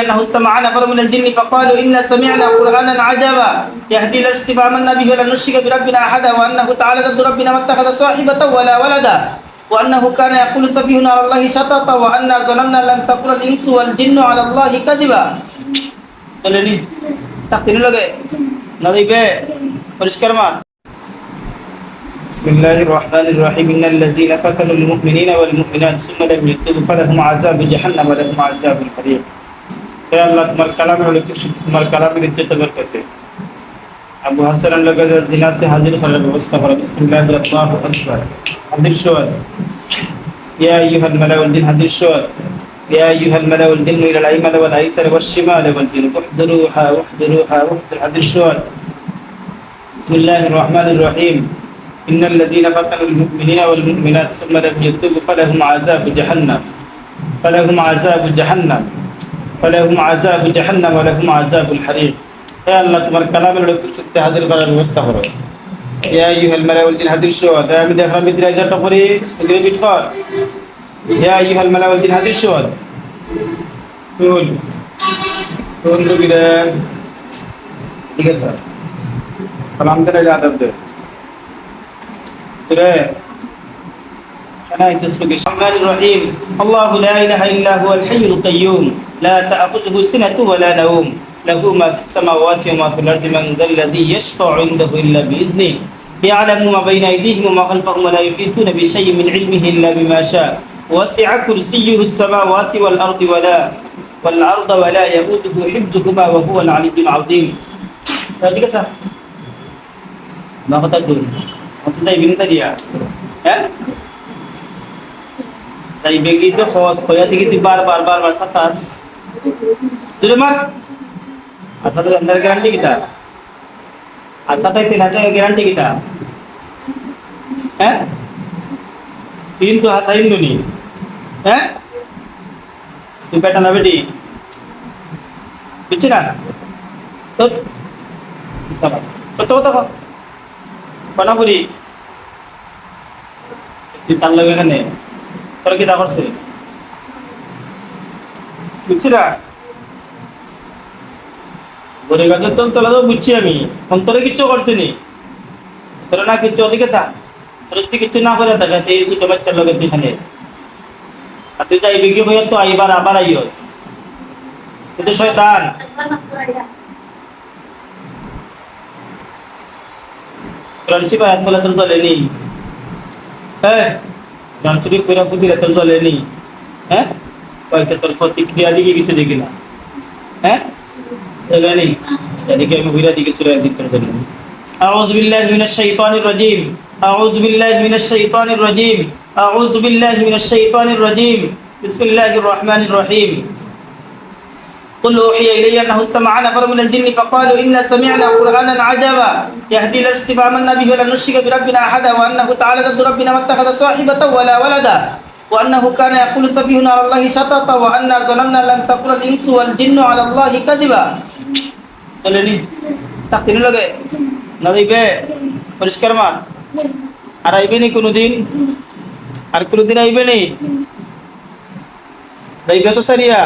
أنه استمع نفر من الجن فقالوا إنا سمعنا قرآنا عجبا يهدي إلى الرشد فآمنا به ولن نشرك بربنا أحدا وأنه تعالى ضد ربنا ما اتخذ صاحبة ولا ولدا وأنه كان يقول سفيهنا على الله شططا وأنا ظننا لن تقول الإنس والجن على الله كذبا চলেনি থাকতে লগে না দিবে পরিষ্কার মা بسم الله الرحمن الرحيم إن الذين فتنوا المؤمنين والمؤمنات ثم لم يتوبوا فلهم عذاب جهنم ولهم عذاب الحريق হে আল্লাহ তোমার কালামের উল্লেখ তোমার কালামের ইজ্জত করতে আবু হাসান আল্লাহ গাজা জিনাতে হাজির করার ব্যবস্থা করা বিসমিল্লাহ আল্লাহু আকবার হাদিস শোয়াদ ইয়া আইয়ুহাল মালাউল দিন হাদিস শোয়াদ يا أيها الملأ الجن إلى الأيمن والأيسر والشمال والجن احضروها واحضروها واحضر حديث الشوال بسم الله الرحمن الرحيم إن الذين فتنوا المؤمنين والمؤمنات ثم لم يتوبوا فلهم عذاب جهنم فلهم عذاب جهنم فلهم عذاب جهنم ولهم عذاب الحريق يا الله تمر كلام لك شفت هذا القرار واستغفر يا أيها الملأ الجن هذه الشوال يا من دفع بدر أجر تقري تقري بتقال يا أيها الملأ الجن هذه الشوال قول قول بلا ঠিক আছে সালাম দিলে আদব দে آية الرحمن الرحيم الله لا إله إلا هو الحي القيوم لا تأخذه سنة ولا نوم له ما في السماوات وما في الأرض من ذا الذي يشفع عنده إلا بإذنه يعلم ما بين أيديهم وما خلفهم ولا يحيطون بشيء من علمه إلا بما شاء وسع كرسيه السماوات والأرض ولا والأرض ولا يؤوده حفظهما وهو العلي العظيم Berarti kesal. Kenapa tak suruh? Waktu tak bini তাই বেগলি তো খস হইয়া থেকে তুই বার বার বার বার সাতাস তুই মাত আর সাথে আন্দার গ্যারান্টি কিতা আর সাথে তিন হাজার গ্যারান্টি কিতা হ্যাঁ তিন তো হাসা হিন্দু নি হ্যাঁ তুই বেটা না বেটি বুঝছি না তো তো তো কটা করি তুই তার লাগে এখানে তোর কি তা করছে বুঝছি না। গরিব গাছের তো তো বুঝছি আমি। অন্তরে কিচ্ছু করছি নি তোরা না কিচ্ছু ওদিকে চা তোর যদি কিচ্ছু না করে থাকে এই ছোট বাচ্চার লগে তুই এখানে। আর তুই হইয়া তো আইবার আবার আইস তুই তো শয়তান। ফলে তোর জলে নেই। হ্যাঁ? কোরআন শরীফ ফিরা ফুকিরা তোর জলে নেই হ্যাঁ কয়েকটা তোর প্রতিক্রিয়া দিকে কিছু দেখি না হ্যাঁ জলে নেই এদিকে আমি ঘুরা দিকে চলে আসি তোর জলে أعوذ بالله من الشيطان الرجيم أعوذ بالله من الشيطان الرجيم أعوذ بالله من الشيطان الرجيم بسم الله الرحمن الرحيم قل أوحي إلي أنه استمع نفر من الجن فقالوا إنا سمعنا قرآنا عجبا يهدي إلى الرشد فآمنا به ولن نشرك بربنا أحدا وأنه تعالى ضد ربنا ما اتخذ صاحبة ولا ولدا وأنه كان يقول سفيهنا على الله شططا وأنا ظننا لن تقول الإنس والجن على الله كذبا চলেনি থাকতে লগে না দিবে পরিষ্কার মা আর আইবে নি কোনোদিন আর কোনোদিন আইবে নি যাইবে তো সারিয়া